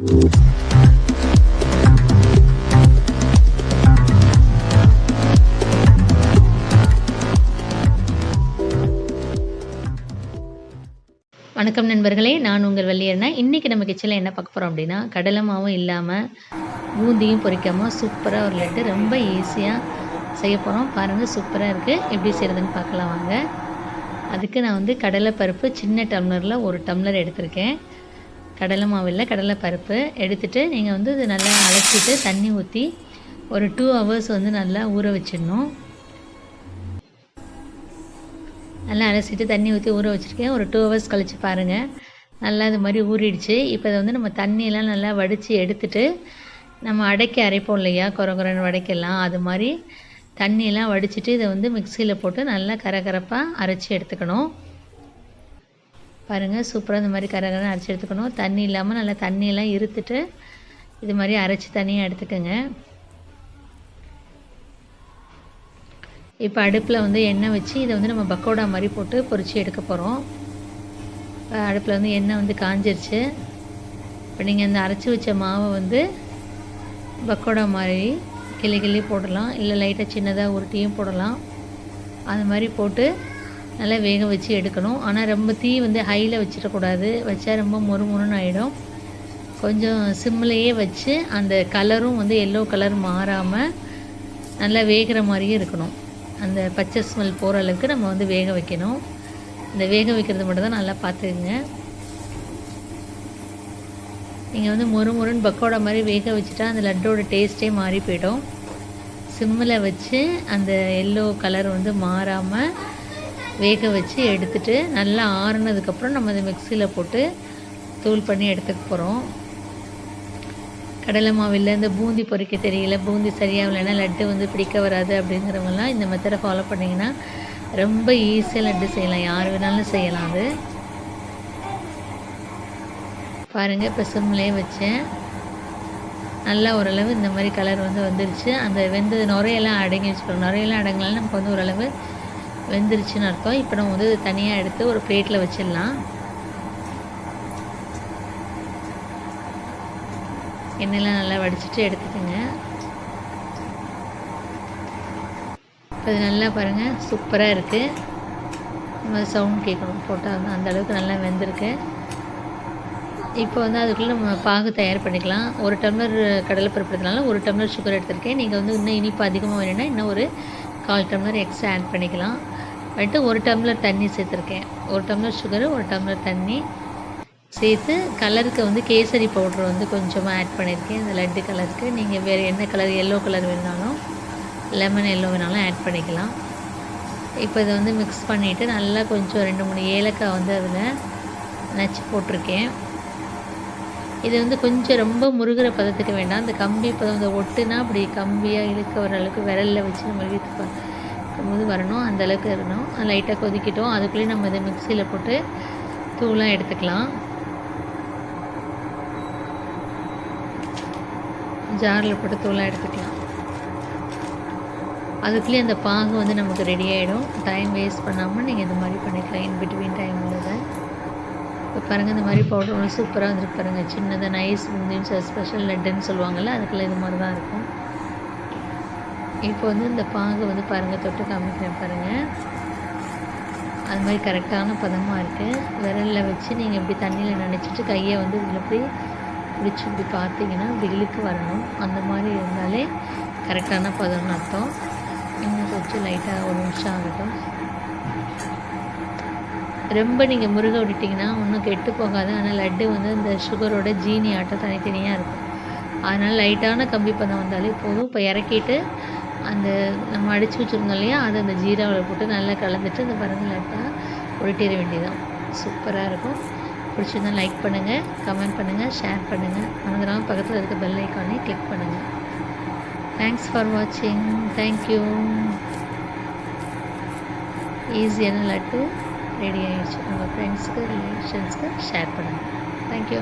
வணக்கம் நண்பர்களே நான் உங்கள் வள்ளியண்ணா இன்றைக்கி நம்ம கிச்சனில் என்ன பார்க்க போகிறோம் அப்படின்னா கடலை மாவும் இல்லாமல் பூந்தியும் பொரிக்காமல் சூப்பராக ஒரு லட்டு ரொம்ப ஈஸியாக செய்ய போகிறோம் பாருங்கள் சூப்பராக இருக்குது எப்படி செய்கிறதுன்னு பார்க்கலாம் வாங்க. அதுக்கு நான் வந்து கடலை பருப்பு சின்ன டம்ளரில் ஒரு டம்ளர் எடுத்திருக்கேன். கடலை மாவு இல்லை கடலை பருப்பு எடுத்துகிட்டு நீங்கள் வந்து இது நல்லா அலசிட்டு தண்ணி ஊற்றி ஒரு டூ ஹவர்ஸ் வந்து நல்லா ஊற வச்சிடணும். நல்லா அலசிட்டு தண்ணி ஊற்றி ஊற வச்சுருக்கேன். ஒரு டூ ஹவர்ஸ் கழித்து பாருங்கள் நல்லா இது மாதிரி ஊறிடுச்சு. இப்போ இதை வந்து நம்ம தண்ணியெல்லாம் நல்லா வடித்து எடுத்துட்டு நம்ம அடைக்க அரைப்போம் இல்லையா? குறை குறைன்னு வடைக்கெல்லாம் அது மாதிரி தண்ணியெல்லாம் வடிச்சிட்டு இதை வந்து மிக்சியில் போட்டு நல்லா கரகரப்பாக அரைச்சி எடுத்துக்கணும். பாருங்கள் சூப்பராக இந்த மாதிரி கரகரன்னு அரைச்சி எடுத்துக்கணும். தண்ணி இல்லாமல் நல்லா தண்ணியெல்லாம் இருத்துட்டு இது மாதிரி அரைச்சி தனியாக எடுத்துக்கோங்க. இப்போ அடுப்பில் வந்து எண்ணெய் வச்சு இதை வந்து நம்ம பக்கோடா மாதிரி போட்டு பொரித்து எடுக்க போகிறோம் அடுப்பில் வந்து எண்ணெய் வந்து காஞ்சிருச்சு. இப்போ நீங்கள் இந்த அரைச்சி வச்ச மாவை வந்து பக்கோடா மாதிரி கிளி கிளி போடலாம். இல்லை லைட்டாக சின்னதாக உருட்டியும் போடலாம். அது மாதிரி போட்டு நல்லா வேக வச்சு எடுக்கணும். ஆனால் ரொம்ப தீ வந்து ஹையில் வச்சிடக்கூடாது. வச்சா ரொம்ப மொறு மொறுன்னு ஆகிடும் கொஞ்சம் சிம்லேயே வச்சு அந்த கலரும் வந்து எல்லோ கலர் மாறாமல் நல்லா வேகிற மாதிரியே இருக்கணும். அந்த பச்சை ஸ்மெல் போகிற அளவுக்கு நம்ம வந்து வேக வைக்கணும். இந்த வேக வைக்கிறது மட்டும் தான் நல்லா பார்த்துக்குங்க. நீங்கள் வந்து மொறு மொறுன்னு பக்கோடா மாதிரி வேக வச்சுட்டா அந்த லட்டோட டேஸ்ட்டே மாறி போயிடும். சிம்மில் வச்சு அந்த எல்லோ கலர் வந்து மாறாமல் வேக வச்சு எடுத்துட்டு நல்லா ஆறுனதுக்கப்புறம் நம்ம அதை மிக்சியில் போட்டு தூள் பண்ணி எடுத்துக்க போகிறோம் கடலை மாவில் இந்த பூந்தி பொரிக்க தெரியல பூந்தி சரியாகலைன்னா லட்டு வந்து பிடிக்க வராது அப்படிங்கிறவங்கலாம் இந்த மெத்தடை ஃபாலோ பண்ணிங்கன்னா ரொம்ப ஈஸியாக லட்டு செய்யலாம். யார் வேணாலும் செய்யலாம் அது. பாருங்கள் இப்போ சிம்லேயே வச்சேன். நல்லா ஓரளவு இந்த மாதிரி கலர் வந்து வந்துருச்சு. அந்த வெந்தது நுரையெல்லாம் அடங்கி வச்சுக்கணும் நுரையெல்லாம் அடங்கலாம் நமக்கு வந்து ஓரளவு வெந்துருச்சுன்னு அர்த்தம். இப்போ நம்ம வந்து தனியாக எடுத்து ஒரு பிளேட்டில் வச்சிடலாம். எண்ணெயெல்லாம் நல்லா வடிச்சிட்டு எடுத்துக்கோங்க. இப்போ நல்லா பாருங்கள் சூப்பராக இருக்குது நம்ம சவுண்ட் கேட்கணும் போட்டால் அந்த அளவுக்கு நல்லா வெந்திருக்கு. இப்போ வந்து அதுக்குள்ளே நம்ம பாகு தயார் பண்ணிக்கலாம். ஒரு டம்ளர் கடலைப்பருப்பு எடுத்தனால ஒரு டம்ளர் சுகர் எடுத்திருக்கேன். நீங்கள் வந்து இன்னும் இனிப்பு அதிகமாக வேணும்னா இன்னும் ஒரு கால் டம்ளர் எக்ஸ்ட்ரா ஆட் பண்ணிக்கலாம். வந்துட்டு ஒரு டம்ளர் தண்ணி சேர்த்துருக்கேன். ஒரு டம்ளர் சுகரு ஒரு டம்ளர் தண்ணி சேர்த்து கலருக்கு வந்து கேசரி பவுட்ரு வந்து கொஞ்சமாக ஆட் பண்ணியிருக்கேன் இந்த லட்டு கலருக்கு நீங்கள் வேறு என்ன கலர் எல்லோ கலர் வேணாலும் லெமன் எல்லோ வேணாலும் ஆட் பண்ணிக்கலாம். இப்போ இதை வந்து மிக்ஸ் பண்ணிவிட்டு நல்லா கொஞ்சம் ரெண்டு மூணு ஏலக்காய் வந்து அதில் நச்சு போட்டிருக்கேன். இது வந்து கொஞ்சம் ரொம்ப முருகிற பதத்துக்கு வேண்டாம். அந்த கம்பி பதம் இந்த ஒட்டுனா அப்படி கம்பியாக இழுக்க வர அளவுக்கு விரலில் வச்சு நம்ம இழுத்து போது வரணும் அந்தளவுக்கு இருக்கணும். லைட்டாக கொதிக்கிட்டோம். அதுக்குள்ளேயே நம்ம இதை மிக்சியில் போட்டு தூளாக எடுத்துக்கலாம். ஜாரில் போட்டு தூளாக எடுத்துக்கலாம். அதுக்குள்ளேயே அந்த பாகு வந்து நமக்கு ரெடி ஆகிடும் டைம் வேஸ்ட் பண்ணாமல் நீங்கள் இந்த மாதிரி பண்ணிக்கலாம். இன் பிட்வீன் டைம் உள்ளதை. இப்போ பாருங்கள் இந்த மாதிரி பவுடர் ஒன்று சூப்பராக வந்துருக்கு பாருங்கள் சின்னதாக நைஸ் முந்தின்னு ஸ்பெஷல் லட்டுன்னு சொல்லுவாங்கள்ல அதுக்குள்ளே இது மாதிரி தான் இருக்கும். இப்போ வந்து இந்த பாகு வந்து பாருங்கள் தொட்டு காமிக்கிறேன் பாருங்கள் அது மாதிரி கரெக்டான பதமாக இருக்குது விரலில் வச்சு நீங்கள் இப்படி தண்ணியில் நினச்சிட்டு கையை வந்து இதில் போய் பிடிச்சி இப்படி பார்த்தீங்கன்னா இப்படி இழுக்கு வரணும். அந்த மாதிரி இருந்தாலே கரெக்டான பதம்னு அர்த்தம். இன்னும் கொஞ்சம் லைட்டாக ஒரு நிமிஷம் ஆகட்டும். ரொம்ப நீங்கள் முருக விட்டுட்டிங்கன்னா ஒன்றும் கெட்டு போகாது. ஆனால் லட்டு வந்து இந்த சுகரோட ஜீனி ஆட்டம் தனித்தனியாக இருக்கும். அதனால் லைட்டான கம்பி பதம் வந்தாலே போதும். இப்போ இறக்கிட்டு அந்த நம்ம அடித்து வச்சுருந்தோம் இல்லையா? அதை அந்த ஜீராவில் போட்டு நல்லா கலந்துட்டு அந்த பரந்து லட்டாக உருட்டிட வேண்டியதான் சூப்பராக இருக்கும். பிடிச்சிருந்தா லைக் பண்ணுங்கள் கமெண்ட் பண்ணுங்கள் ஷேர் பண்ணுங்கள் மறந்துடாமல் பக்கத்தில் இருக்க பெல் ஐக்கானே கிளிக் பண்ணுங்கள் தேங்க்ஸ் ஃபார் வாட்சிங் தேங்க்யூ ஈஸியான லட்டு ரெடி ஆகிடுச்சு உங்கள் ஃப்ரெண்ட்ஸுக்கு ரிலேஷன்ஸ்க்கு ஷேர் பண்ணுங்கள் தேங்க்யூ